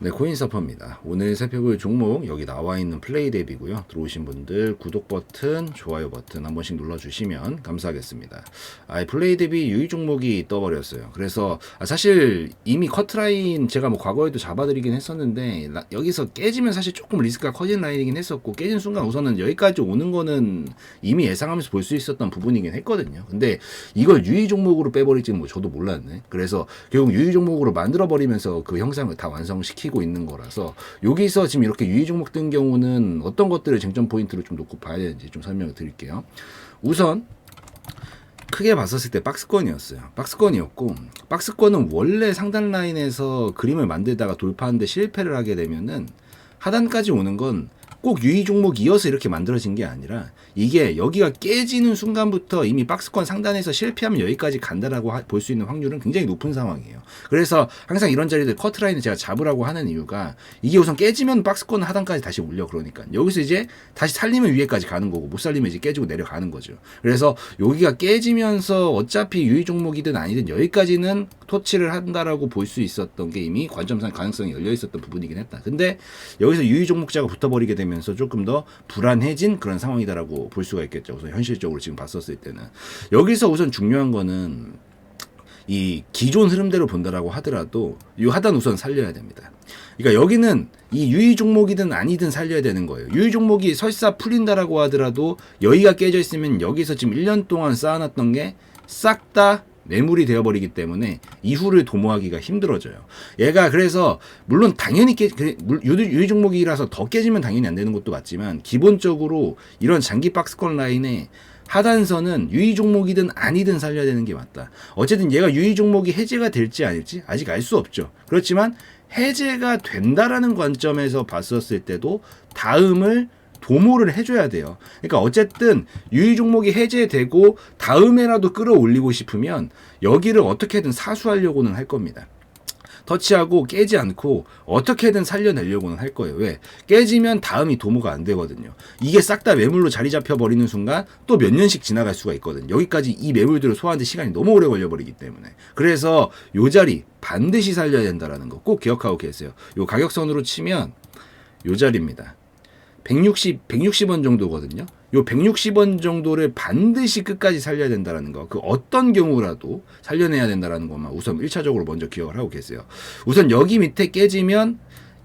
네, 코인서퍼입니다. 오늘 살펴볼 종목 여기 나와 있는 플레이 덱이고요. 들어오신 분들 구독 버튼, 좋아요 버튼 한 번씩 눌러주시면 감사하겠습니다. 아, 이 플레이 덱이 유의 종목이 떠버렸어요. 그래서 아, 사실 이미 커트라인 제가 뭐 과거에도 잡아드리긴 했었는데 라- 여기서 깨지면 사실 조금 리스크가 커진 라인이긴 했었고 깨진 순간 우선은 여기까지 오는 거는 이미 예상하면서 볼 수 있었던 부분이긴 했거든요. 근데 이걸 유의 종목으로 빼버릴지는 뭐 저도 몰랐네. 그래서 결국 유의 종목으로 만들어 버리면서 그 형상을 다 완성시키 고 있는 거라서 여기서 지금 이렇게 유의 종목 뜬 경우는 어떤 것들을 쟁점 포인트로 좀 놓고 봐야 되는지 좀 설명을 드릴게요. 우선 크게 봤었을 때 박스권이었어요. 박스권이었고 박스권은 원래 상단 라인에서 그림을 만들다가 돌파하는데 실패를 하게 되면은 하단까지 오는 건 꼭 유의 종목 이어서 이렇게 만들어진 게 아니라 이게 여기가 깨지는 순간부터 이미 박스권 상단에서 실패하면 여기까지 간다라고 볼 수 있는 확률은 굉장히 높은 상황이에요. 그래서 항상 이런 자리들 커트라인을 제가 잡으라고 하는 이유가 이게 우선 깨지면 박스권 하단까지 다시 올려 그러니까 여기서 이제 다시 살리면 위에까지 가는 거고 못 살리면 이제 깨지고 내려가는 거죠. 그래서 여기가 깨지면서 어차피 유의 종목이든 아니든 여기까지는 토치를 한다라고 볼 수 있었던 게 이미 관점상 가능성이 열려 있었던 부분이긴 했다. 근데 여기서 유의 종목자가 붙어버리게 되면서 조금 더 불안해진 그런 상황이다라고 볼 수가 있겠죠. 우선 현실적으로 지금 봤었을 때는 여기서 우선 중요한 거는 이 기존 흐름대로 본다라고 하더라도 이 하단 우선 살려야 됩니다. 그러니까 여기는 이 유의 종목이든 아니든 살려야 되는 거예요. 유의 종목이 설사 풀린다라고 하더라도 여기가 깨져 있으면 여기서 지금 1년 동안 쌓아놨던 게 싹 다 매물이 되어버리기 때문에 이후를 도모하기가 힘들어져요. 얘가 그래서 물론 당연히 깨, 유의, 유의 종목이라서 더 깨지면 당연히 안 되는 것도 맞지만 기본적으로 이런 장기 박스권 라인에 하단선은 유의 종목이든 아니든 살려야 되는 게 맞다. 어쨌든 얘가 유의 종목이 해제가 될지 아닐지 아직 알 수 없죠. 그렇지만 해제가 된다라는 관점에서 봤었을 때도 다음을 도모를 해줘야 돼요. 그러니까 어쨌든 유의 종목이 해제되고 다음에라도 끌어올리고 싶으면 여기를 어떻게든 사수하려고는 할 겁니다. 터치하고 깨지 않고 어떻게든 살려내려고는 할 거예요. 왜? 깨지면 다음이 도모가 안 되거든요. 이게 싹 다 매물로 자리 잡혀 버리는 순간 또 몇 년씩 지나갈 수가 있거든요. 여기까지 이 매물들을 소화하는데 시간이 너무 오래 걸려 버리기 때문에. 그래서 요 자리 반드시 살려야 된다라는 거 꼭 기억하고 계세요. 요 가격선으로 치면 요 자리입니다. 160, 160원 정도거든요. 요 160원 정도를 반드시 끝까지 살려야 된다라는 거. 그 어떤 경우라도 살려내야 된다라는 것만 우선 1차적으로 먼저 기억을 하고 계세요. 우선 여기 밑에 깨지면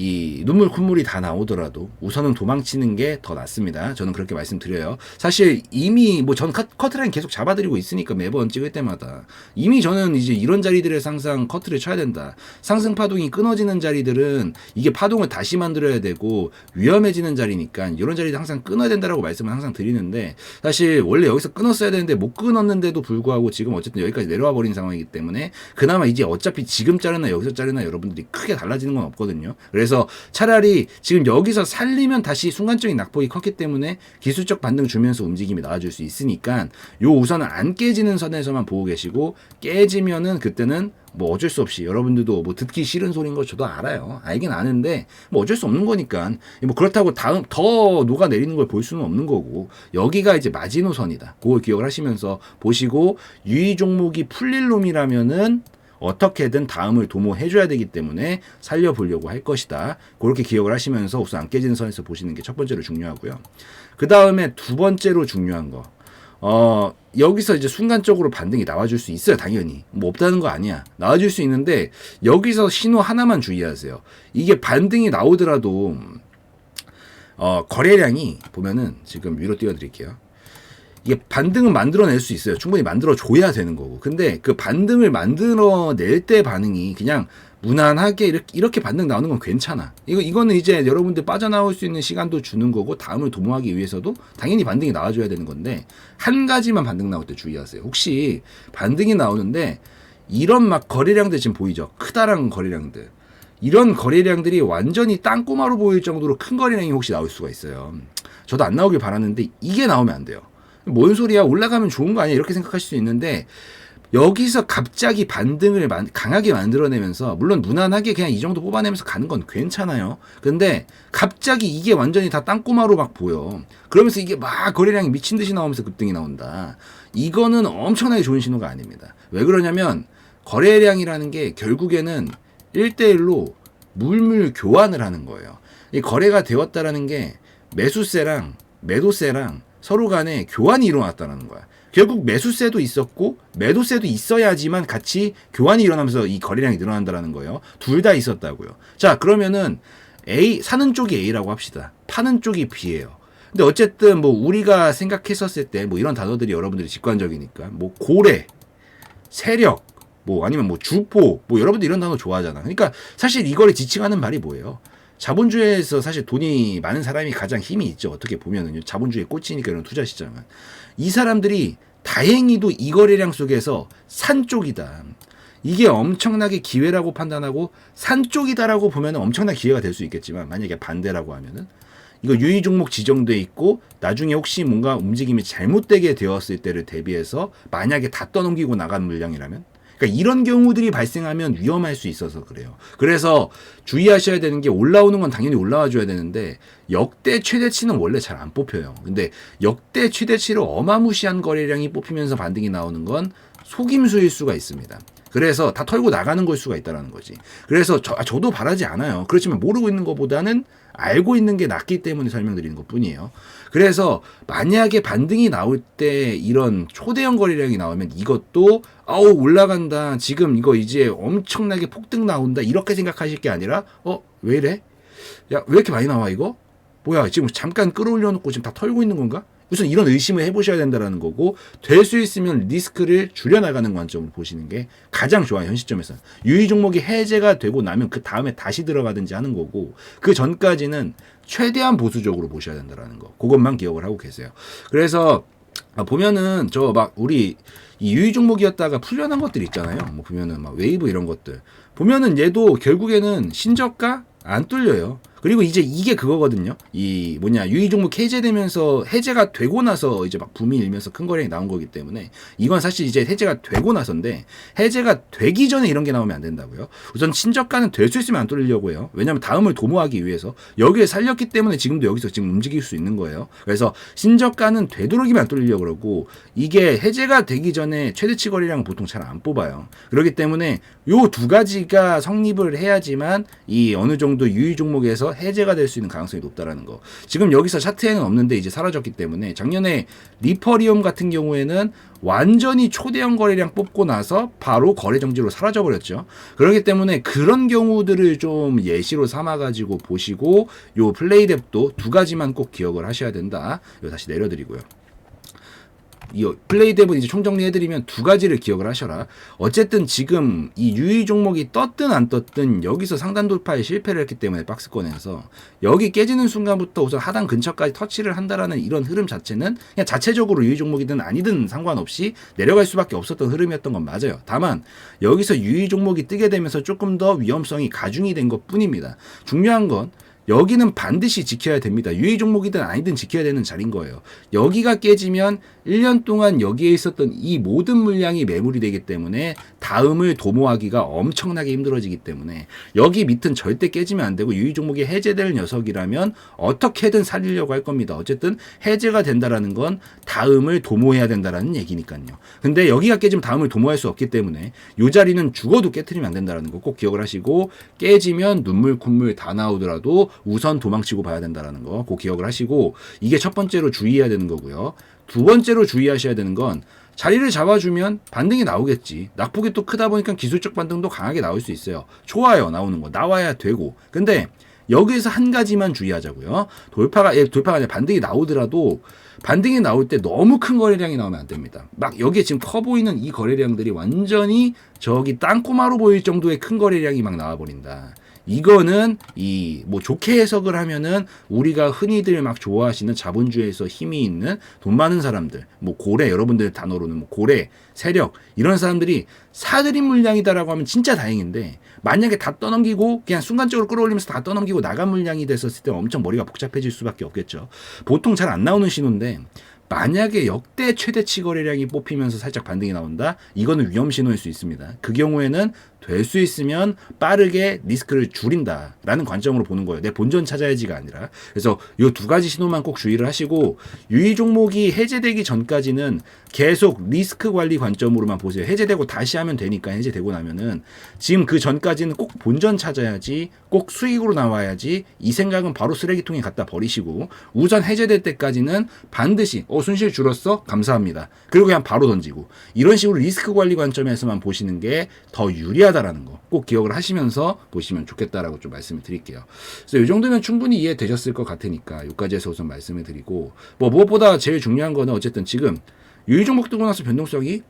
이 눈물 콧물이 다 나오더라도 우선은 도망치는 게 더 낫습니다. 저는 그렇게 말씀드려요. 사실 이미 뭐 컷- 커트라인 계속 잡아드리고 있으니까 매번 찍을 때마다 이미 저는 이제 이런 자리들에서 항상 커트를 쳐야 된다. 상승 파동이 끊어지는 자리들은 이게 파동을 다시 만들어야 되고 위험해지는 자리니까 이런 자리도 항상 끊어야 된다라고 말씀을 항상 드리는데 사실 원래 여기서 끊었어야 되는데 못 끊었는데도 불구하고 지금 어쨌든 여기까지 내려와 버린 상황이기 때문에 그나마 이제 어차피 지금 자르나 여기서 자르나 여러분들이 크게 달라지는 건 없거든요. 그래서 차라리 지금 여기서 살리면 다시 순간적인 낙폭이 컸기 때문에 기술적 반등 주면서 움직임이 나와줄 수 있으니까 요 우선은 안 깨지는 선에서만 보고 계시고 깨지면은 그때는 뭐 어쩔 수 없이 여러분들도 뭐 듣기 싫은 소리인 거 저도 알아요. 알긴 아는데 뭐 어쩔 수 없는 거니까 뭐 그렇다고 다음 더 녹아 내리는 걸 볼 수는 없는 거고 여기가 이제 마지노선이다. 그걸 기억을 하시면서 보시고 유의 종목이 풀릴 놈이라면은 어떻게든 다음을 도모해줘야 되기 때문에 살려보려고 할 것이다. 그렇게 기억을 하시면서 우선 안 깨지는 선에서 보시는 게 첫 번째로 중요하고요. 그 다음에 두 번째로 중요한 거. 어, 여기서 이제 순간적으로 반등이 나와줄 수 있어요, 당연히. 뭐 없다는 거 아니야. 나와줄 수 있는데, 여기서 신호 하나만 주의하세요. 이게 반등이 나오더라도, 어, 거래량이 보면은 지금 위로 띄워드릴게요. 이게 반등은 만들어낼 수 있어요. 충분히 만들어줘야 되는 거고. 근데 그 반등을 만들어낼 때 반응이 그냥 무난하게 이렇게, 이렇게 반등 나오는 건 괜찮아. 이거, 이거는 이제 여러분들 빠져나올 수 있는 시간도 주는 거고, 다음을 도모하기 위해서도 당연히 반등이 나와줘야 되는 건데, 한 가지만 반등 나올 때 주의하세요. 혹시 반등이 나오는데, 이런 막 거래량들 지금 보이죠? 크다란 거래량들. 이런 거래량들이 완전히 땅꼬마로 보일 정도로 큰 거래량이 혹시 나올 수가 있어요. 저도 안 나오길 바라는데, 이게 나오면 안 돼요. 뭔 소리야 올라가면 좋은 거 아니야 이렇게 생각하실 수 있는데 여기서 갑자기 반등을 만- 강하게 만들어내면서 물론 무난하게 그냥 이 정도 뽑아내면서 가는 건 괜찮아요. 근데 갑자기 이게 완전히 다 땅꼬마로 막 보여. 그러면서 이게 막 거래량이 미친 듯이 나오면서 급등이 나온다. 이거는 엄청나게 좋은 신호가 아닙니다. 왜 그러냐면 거래량이라는 게 결국에는 1대1로 물물 교환을 하는 거예요. 이 거래가 되었다라는 게 매수세랑 매도세랑 서로 간에 교환이 일어났다는 거야. 결국 매수세도 있었고 매도세도 있어야지만 같이 교환이 일어나면서 이 거래량이 늘어난다라는 거예요. 둘 다 있었다고요. 자, 그러면은 A 사는 쪽이 A라고 합시다. 파는 쪽이 B예요. 근데 어쨌든 뭐 우리가 생각했었을 때 뭐 이런 단어들이 여러분들이 직관적이니까 뭐 고래, 세력, 뭐 아니면 뭐 주포, 뭐 여러분들 이런 단어 좋아하잖아. 그러니까 사실 이거를 지칭하는 말이 뭐예요? 자본주의에서 사실 돈이 많은 사람이 가장 힘이 있죠. 어떻게 보면은 자본주의에 꽂히니까 이런 투자 시장은 이 사람들이 다행히도 이 거래량 속에서 산 쪽이다. 이게 엄청나게 기회라고 판단하고 산 쪽이다라고 보면 엄청난 기회가 될 수 있겠지만 만약에 반대라고 하면은 이거 유의 종목 지정돼 있고 나중에 혹시 뭔가 움직임이 잘못되게 되었을 때를 대비해서 만약에 다 떠넘기고 나간 물량이라면 그러니까 이런 경우들이 발생하면 위험할 수 있어서 그래요. 그래서 주의하셔야 되는 게 올라오는 건 당연히 올라와 줘야 되는데 역대 최대치는 원래 잘 안 뽑혀요. 근데 역대 최대치로 어마무시한 거래량이 뽑히면서 반등이 나오는 건 속임수일 수가 있습니다. 그래서 다 털고 나가는 걸 수가 있다라는 거지. 그래서 저, 아, 저도 바라지 않아요. 그렇지만 모르고 있는 것보다는 알고 있는 게 낫기 때문에 설명드리는 것 뿐이에요. 그래서 만약에 반등이 나올 때 이런 초대형 거래량이 나오면 이것도 아우 올라간다. 지금 이거 이제 엄청나게 폭등 나온다. 이렇게 생각하실 게 아니라 어, 왜 이래? 야, 왜 이렇게 많이 나와 이거? 뭐야, 지금 잠깐 끌어올려 놓고 지금 다 털고 있는 건가? 우선 이런 의심을 해보셔야 된다라는 거고 될 수 있으면 리스크를 줄여나가는 관점을 보시는 게 가장 좋아요 현 시점에서는 유의 종목이 해제가 되고 나면 그 다음에 다시 들어가든지 하는 거고 그 전까지는 최대한 보수적으로 보셔야 된다라는 거. 그것만 기억을 하고 계세요. 그래서 아, 보면은 저 막 우리 이 유의 종목이었다가 풀려난 것들 있잖아요. 뭐 보면은 막 웨이브 이런 것들. 보면은 얘도 결국에는 신저가 안 뚫려요. 그리고 이제 이게 그거거든요. 이 뭐냐 유의 종목 해제되면서 해제가 되고 나서 이제 막 붐이 일면서 큰 거래량이 나온 거기 때문에 이건 사실 이제 해제가 되고 나서인데 해제가 되기 전에 이런 게 나오면 안 된다고요. 우선 친저가는 될 수 있으면 안 뚫리려고 해요. 왜냐하면 다음을 도모하기 위해서 여기에 살렸기 때문에 지금도 여기서 지금 움직일 수 있는 거예요. 그래서 신저가는 되도록이면 안 뚫리려고 그러고 이게 해제가 되기 전에 최대치 거래량은 보통 잘 안 뽑아요. 그렇기 때문에 요 두 가지가 성립을 해야지만 이 어느 정도 유의 종목에서 해제가 될 수 있는 가능성이 높다라는 거. 지금 여기서 차트에는 없는데 이제 사라졌기 때문에 작년에 리퍼리움 같은 경우에는 완전히 초대형 거래량 뽑고 나서 바로 거래 정지로 사라져 버렸죠. 그렇기 때문에 그런 경우들을 좀 예시로 삼아 가지고 보시고 요 플레이뎁도 두 가지만 꼭 기억을 하셔야 된다. 요 다시 내려드리고요. 이 플레이뎁은 이제 총정리해드리면 두 가지를 기억을 하셔라. 어쨌든 지금 이 유의 종목이 떴든 안 떴든 여기서 상단 돌파에 실패를 했기 때문에 박스권에서 여기 깨지는 순간부터 우선 하단 근처까지 터치를 한다라는 이런 흐름 자체는 그냥 자체적으로 유의 종목이든 아니든 상관없이 내려갈 수밖에 없었던 흐름이었던 건 맞아요. 다만 여기서 유의 종목이 뜨게 되면서 조금 더 위험성이 가중이 된 것 뿐입니다. 중요한 건 여기는 반드시 지켜야 됩니다. 유의 종목이든 아니든 지켜야 되는 자리인 거예요. 여기가 깨지면 1년 동안 여기에 있었던 이 모든 물량이 매물이 되기 때문에 다음을 도모하기가 엄청나게 힘들어지기 때문에 여기 밑은 절대 깨지면 안 되고 유의 종목이 해제될 녀석이라면 어떻게든 살리려고 할 겁니다. 어쨌든 해제가 된다라는 건 다음을 도모해야 된다라는 얘기니까요. 근데 여기가 깨지면 다음을 도모할 수 없기 때문에 이 자리는 죽어도 깨트리면 안 된다라는 거 꼭 기억을 하시고 깨지면 눈물 콧물 다 나오더라도 우선 도망치고 봐야 된다라는 거 꼭 기억을 하시고 이게 첫 번째로 주의해야 되는 거고요. 두 번째로 주의하셔야 되는 건 자리를 잡아주면 반등이 나오겠지. 낙폭이 또 크다 보니까 기술적 반등도 강하게 나올 수 있어요. 좋아요, 나오는 거. 나와야 되고. 근데 여기에서 한 가지만 주의하자고요. 돌파가, 예, 돌파가 아니라 반등이 나오더라도 반등이 나올 때 너무 큰 거래량이 나오면 안 됩니다. 막 여기에 지금 커 보이는 이 거래량들이 완전히 저기 땅꼬마로 보일 정도의 큰 거래량이 막 나와 버린다. 이거는 이 뭐 좋게 해석을 하면은 우리가 흔히들 막 좋아하시는 자본주의에서 힘이 있는 돈 많은 사람들, 뭐 고래 여러분들 단어로는 뭐 고래, 세력 이런 사람들이 사들인 물량이다라고 하면 진짜 다행인데 만약에 다 떠넘기고 그냥 순간적으로 끌어올리면서 다 떠넘기고 나간 물량이 됐었을 때 엄청 머리가 복잡해질 수밖에 없겠죠. 보통 잘 안 나오는 신호인데 만약에 역대 최대치 거래량이 뽑히면서 살짝 반등이 나온다? 이거는 위험 신호일 수 있습니다. 그 경우에는 될 수 있으면 빠르게 리스크를 줄인다라는 관점으로 보는 거예요. 내 본전 찾아야지가 아니라. 그래서 이 두 가지 신호만 꼭 주의를 하시고 유의 종목이 해제되기 전까지는 계속 리스크 관리 관점으로만 보세요. 해제되고 다시 하면 되니까 해제되고 나면은 지금 그 전까지는 꼭 본전 찾아야지 꼭 수익으로 나와야지 이 생각은 바로 쓰레기통에 갖다 버리시고 우선 해제될 때까지는 반드시 어 손실 줄었어 감사합니다 그리고 그냥 바로 던지고 이런 식으로 리스크 관리 관점에서만 보시는 게 더 유리 하다라는 거 꼭 기억을 하시면서 보시면 좋겠다라고 좀 말씀을 드릴게요 그래서 이 정도면 충분히 이해되셨을 것 같으니까 여기까지 해서 우선 말씀을 드리고 뭐 무엇보다 제일 중요한 거는 어쨌든 지금 유의 종목 뜨고 나서 변동성이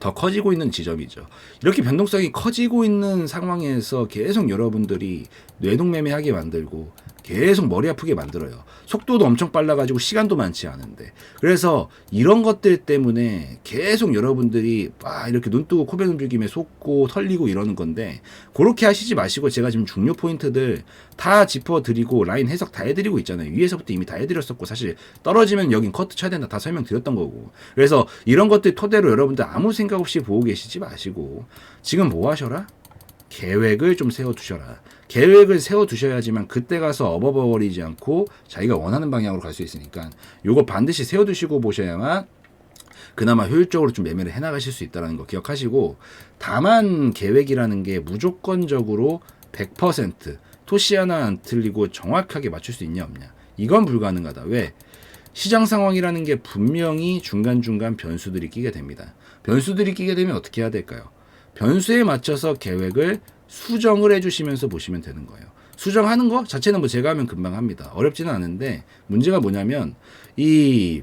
더 커지고 있는 지점이죠. 이렇게 변동성이 커지고 있는 상황에서 계속 여러분들이 뇌동매매하게 만들고 계속 머리 아프게 만들어요. 속도도 엄청 빨라가지고 시간도 많지 않은데. 그래서 이런 것들 때문에 계속 여러분들이 막 이렇게 눈 뜨고 코베 움직임에 속고 털리고 이러는 건데 그렇게 하시지 마시고 제가 지금 중요 포인트들 다 짚어드리고 라인 해석 다 해드리고 있잖아요. 위에서부터 이미 다 해드렸었고 사실 떨어지면 여긴 커트 쳐야 된다 다 설명드렸던 거고. 그래서 이런 것들 토대로 여러분들 아무 생각 없이 보고 계시지 마시고 지금 뭐 하셔라? 계획을 좀 세워두셔라. 계획을 세워 두셔야지만 그때 가서 업어버리지 않고 자기가 원하는 방향으로 갈 수 있으니까 요거 반드시 세워 두시고 보셔야만 그나마 효율적으로 좀 매매를 해 나가실 수 있다는 거 기억하시고 다만 계획이라는 게 무조건적으로 100% 토시 하나 안 틀리고 정확하게 맞출 수 있냐 없냐. 이건 불가능하다. 왜? 시장 상황이라는 게 분명히 중간중간 변수들이 끼게 됩니다. 변수들이 끼게 되면 어떻게 해야 될까요? 변수에 맞춰서 계획을 수정을 해주시면서 보시면 되는 거예요. 수정하는 거 자체는 뭐 제가 하면 금방 합니다. 어렵지는 않은데 문제가 뭐냐면 이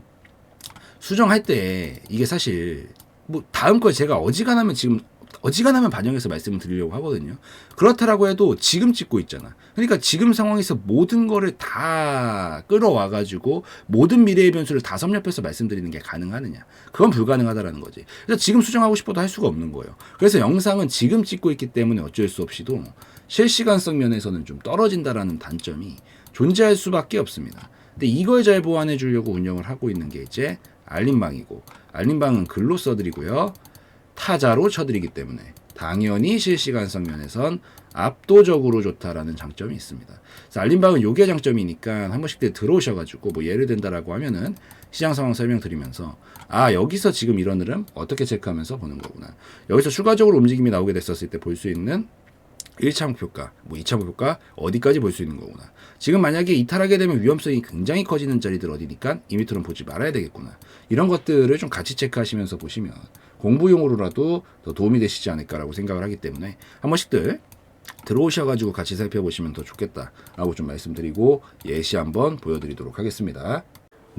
수정할 때 이게 사실 뭐 다음 거 제가 어지간하면 지금 어지간하면 반영해서 말씀을 드리려고 하거든요. 그렇다라고 해도 지금 찍고 있잖아. 그러니까 지금 상황에서 모든 거를 다 끌어와 가지고 모든 미래의 변수를 다 섭렵해서 말씀드리는 게 가능하느냐? 그건 불가능하다라는 거지. 그래서 지금 수정하고 싶어도 할 수가 없는 거예요. 그래서 영상은 지금 찍고 있기 때문에 어쩔 수 없이도 실시간성 면에서는 좀 떨어진다라는 단점이 존재할 수밖에 없습니다. 근데 이걸 잘 보완해 주려고 운영을 하고 있는 게 이제 알림방이고 알림방은 글로 써드리고요. 타자로 쳐드리기 때문에 당연히 실시간성 면에선 압도적으로 좋다라는 장점이 있습니다. 알림방은 요게 장점이니까 한 번씩 들어오셔가지고 뭐 예를 든다라고 하면은 시장 상황 설명드리면서 아 여기서 지금 이런 흐름 어떻게 체크하면서 보는 거구나. 여기서 추가적으로 움직임이 나오게 됐었을 때 볼 수 있는 1차 목표가, 뭐 2차 목표가 어디까지 볼 수 있는 거구나. 지금 만약에 이탈하게 되면 위험성이 굉장히 커지는 자리들 어디니까 이 밑으로는 보지 말아야 되겠구나. 이런 것들을 좀 같이 체크하시면서 보시면 공부용으로라도 더 도움이 되시지 않을까라고 생각을 하기 때문에 한 번씩들 들어오셔가지고 같이 살펴보시면 더 좋겠다라고 좀 말씀드리고 예시 한번 보여드리도록 하겠습니다.